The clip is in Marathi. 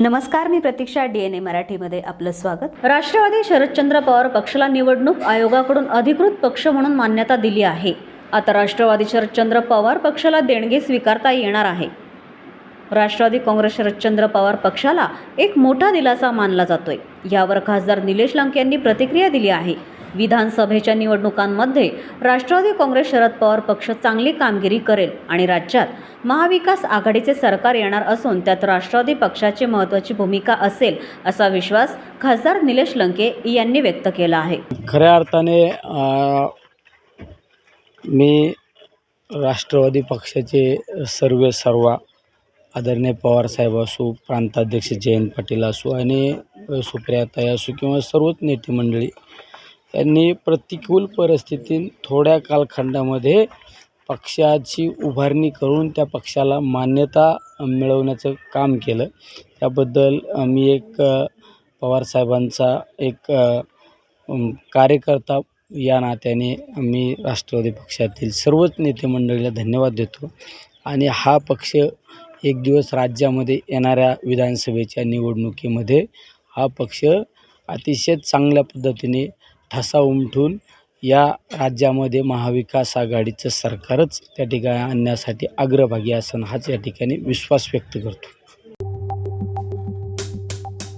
नमस्कार मी प्रतीक्षा डी एन ए मराठीमध्ये आपलं स्वागत. राष्ट्रवादी शरदचंद्र पवार पक्षाला निवडणूक आयोगाकडून अधिकृत पक्ष म्हणून मान्यता दिली आहे. आता राष्ट्रवादी शरदचंद्र पवार पक्षाला देणगी स्वीकारता येणार आहे. राष्ट्रवादी काँग्रेस शरदचंद्र पवार पक्षाला एक मोठा दिलासा मानला जातोय. यावर खासदार निलेश लंके यांनी प्रतिक्रिया दिली आहे. विधानसभेच्या निवडणुकांमध्ये राष्ट्रवादी काँग्रेस शरद पवार पक्ष चांगली कामगिरी करेल आणि राज्यात महाविकास आघाडीचे सरकार येणार असून त्यात राष्ट्रवादी पक्षाची महत्त्वाची भूमिका असेल असा विश्वास खासदार निलेश लंके यांनी व्यक्त केला आहे. खऱ्या अर्थाने मी राष्ट्रवादी पक्षाचे सर्वे सर्व आदरणीय पवारसाहेब असो प्रांताध्यक्ष जयंत पाटील असो आणि सुप्रियाताई असो किंवा सर्वच नेते मंडळी त्यांनी प्रतिकूल परिस्थितीत थोड्या कालखंडामध्ये पक्षाची उभारणी करून त्या पक्षाला मान्यता मिळवण्याचं काम केलं. त्याबद्दल मी एक पवार पवारसाहेबांचा एक कार्यकर्ता या नात्याने मी राष्ट्रवादी पक्षातील सर्वच नेते मंडळीला धन्यवाद देतो. आणि हा पक्ष एक दिवस राज्यामध्ये येणाऱ्या विधानसभेच्या निवडणुकीमध्ये हा पक्ष अतिशय चांगल्या पद्धतीने ठसा उमटून या राज्यामध्ये महाविकास आघाडीचं सरकारच त्या ठिकाणी आणण्यासाठी अग्रभागी असन हाच या ठिकाणी विश्वास व्यक्त करतो.